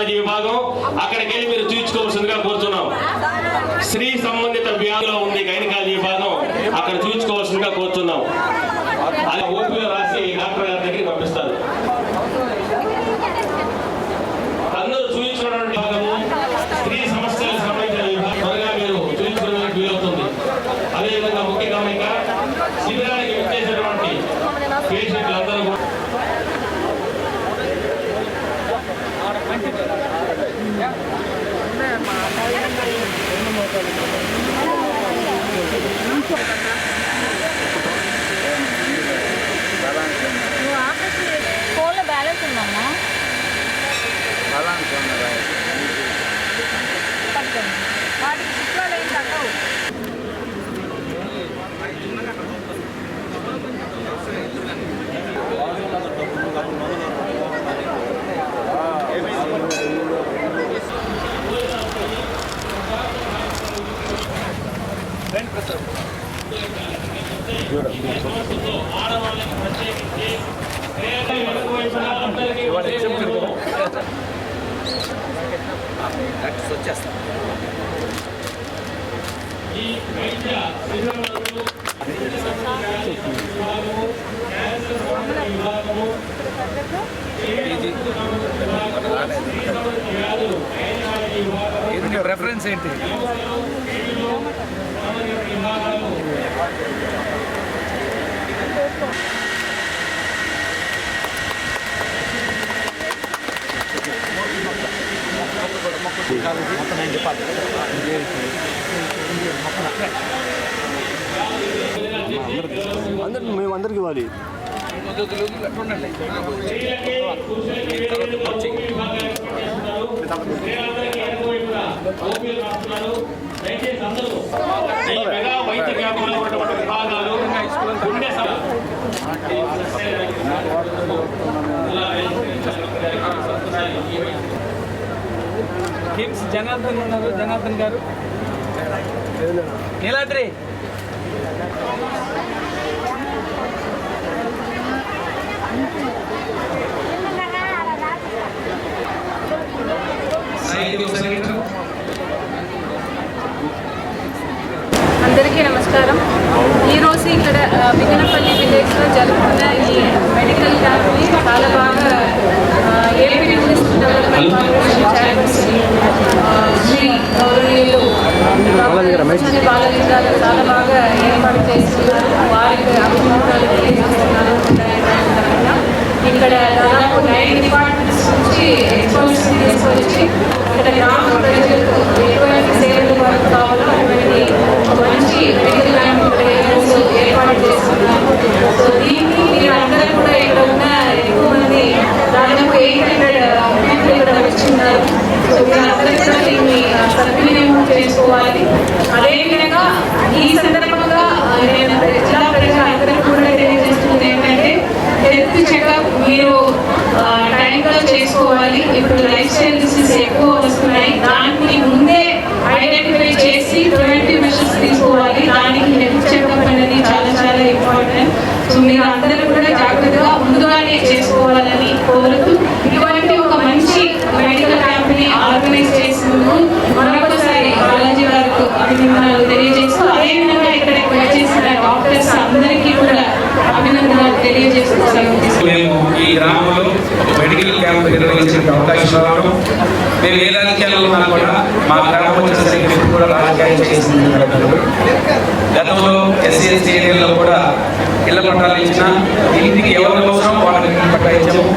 Cardiology విభాగం. అక్కడికి వెళ్ళి మీరు చూపించుకోవాల్సిందిగా కోరుతున్నాం. స్త్రీ సంబంధిత వ్యాధిలో ఉంది గైనకాలజీ విభాగం అక్కడ చూపించుకోవాల్సిందిగా కోరుతున్నాం. అది ఓపీ రాసి డాక్టర్ గారి దగ్గరికి పంపిస్తారు. అదేవిధంగా ముఖ్య గమనిక శిబిరాలు Thank you. వ్యాధులు, గైనకాలజీ విభాగము, రెఫరెన్స్ ఏంటి విభాగాలు అందరికి మేము అందరికి ఇవ్వాలి స్త్రీలకి, పురుషులకి వేరు వేరుగా ఓపీ విభాగాలు చేస్తున్నారు. స్త్రీలందరికీ వెనుక వైపున ఓపీలు దయచేసి అందరూ మెగా వైద్య క్యాంపులో కిమ్స్ జనార్దన్ ఉన్నారు జనార్దన్ గారు. నీలాద్రి. అందరికీ నమస్కారం. ఈరోజు ఇక్కడ బిగినపల్లి విలేజ్లో జరుగుతున్న ఈ మెడికల్ క్యాంప్ని చాలా బాగా ఆ, AP tourist development corporation chairperson ఆ, శ్రీ గౌరవనీయులు రామకృష్ణ బాలలింగాలు చాలా బాగా ఏర్పాటు చేస్తున్నారు వారికి అభినందనలు తెలియజేస్తున్నారు తరఫున. ఇక్కడ దాదాపు నైన్ డిపార్ట్మెంట్స్ నుంచి ఎక్స్పర్ట్స్ మీరు అందరూ కూడా జాగ్రత్తగా ముందుగానే చేసుకోవాలని కోరుతూ ఇటువంటి ఒక మంచి మెడికల్ క్యాంప్ని ఆర్గనైజ్ చేసినందుకు మరొకసారి బాలాజీ వారికి అభినందనలు తెలియజేస్తూ అదేవిధంగా ఇక్కడ వచ్చేసిన డాక్టర్స్ అందరికీ కూడా అభినందనలు తెలియజేసుకోవాలని మేము ఈ గ్రామంలో మెడికల్ క్యాంప్ నిర్వహించిన అవకాశం రావడం మేము ఏ రాజకీయాల్లో కూడా మా గ్రామం వచ్చేసరికి కూడా రాజకీయాలు చేసింది గతంలో ఎస్సీ ఎస్టీ ఏరియాలో కూడా ఇళ్ళ పట్టాలు ఇచ్చిన ఇంటికి ఎవరి అవసరం వాళ్ళకి ఇల్లు పట్టా ఇచ్చాము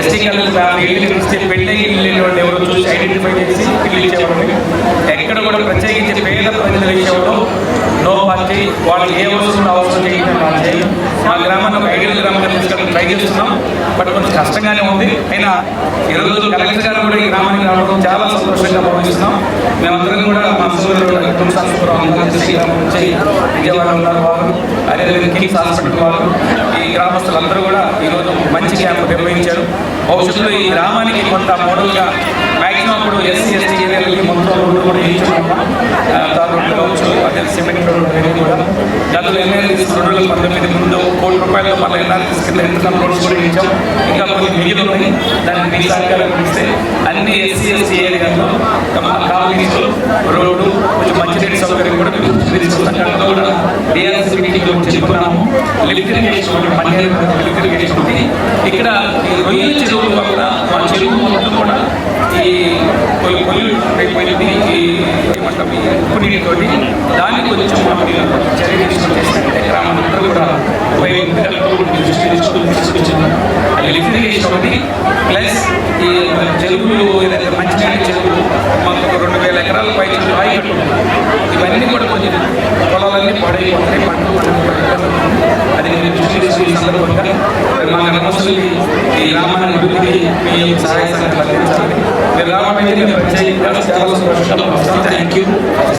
ఎస్టీ కాలేజ్ ఫ్యామిలీ ఇల్లు ఇస్తే పెళ్ళి ఇల్లు వాళ్ళు ఎవరు చూసి ఐడెంటిఫై చేసి ఇల్లు ఇచ్చేవాళ్ళు ఎక్కడ కూడా ప్రత్యేకించి పేద ప్రజలు ఇచ్చేవాళ్ళు నో పార్టీ వాళ్ళకి ఏ అవసరం అవసరం చేయడం మా గ్రామాన్ని ఒక ఐడియల్ గ్రామంగా తీసుకెళ్ళి ట్రై చేస్తున్నాం. బట్ కొంచెం కష్టంగానే ఉంది. అయినా ఈరోజు కలెక్టర్ గారు కూడా ఈ గ్రామానికి రావడం చాలా సంతోషంగా భావిస్తున్నాం. మేమందరం కూడా మా సోదరుడు నుంచి విజయవాడ ఉన్నారు వారు అదేవిధంగా కిమ్స్ హాస్పిటల్ వారు ఈ గ్రామస్తులందరూ కూడా ఈరోజు మంచి క్యాంపు నిర్వహించారు. భవిష్యత్తులో ఈ గ్రామానికి కొంత మోడల్గా మ్యాక్సిమం ఇప్పుడు ఎస్సీ ఎస్టీ ఏరియాలకి మొత్తం కూడా కూడా అదే సిమెంట్ కూడా గతంలో ఎన్ఆర్ఎల్ రెండు వేల పంతొమ్మిది ముందు కోటి రూపాయలు మళ్ళీ ఎన్ఆర్ఎస్ కింద ఇంటర్నల్ రోడ్స్ కూడా ఇచ్చాం ఇంకా కొన్ని మిగిలి ఉన్నాయి దానికి మీ సహకారం ఇస్తే అన్ని ఎస్సీ ఎస్టీ ఏరియాలో కాలనీస్ రోడ్డు కొంచెం మంచినీటి సౌకర్యం కూడా మీరు తీసుకున్న కూడా డిఆర్ఎస్ మీటింగ్లో చెప్పుకున్నాము లిఫ్ట్ ఇరిగేషన్ పన్నెండు లిఫ్ట్ ఇరిగేషన్ ఒకటి ఇక్కడ ఈ రొయ్యల చెరువుల వల్ల మా చెరువు మొత్తం కూడా ఈ పొయ్యి పొయ్యి అయిపోయింది ఈ ఏమంటాం ఈ ఉప్పు దాన్ని కొంచెం మనకి చర్య తీసుకొని చేసినట్టే గ్రామాలందరూ కూడా దృష్టి తీసుకుని తీసుకొచ్చింది. ప్లస్ ఈ జలుబులు ఏదైతే మంచినీటి జలుబు మాకు ఒక రెండు వేల ఎకరాల పై రాయి ఇవన్నీ కూడా కొంచెం పొలాలన్నీ పాడైపోతాయి. పంటలు పండుగ అది నేను దృష్టి సందర్భంగా మా గ్రామస్తులకి ఈ గ్రామాన్ని అభివృద్ధికి మీ సహాయ సహకారాలు అందించాలి మీరు రావడం అయితే ప్రత్యేకంగా చాలా సంతోషంగా థ్యాంక్ యూ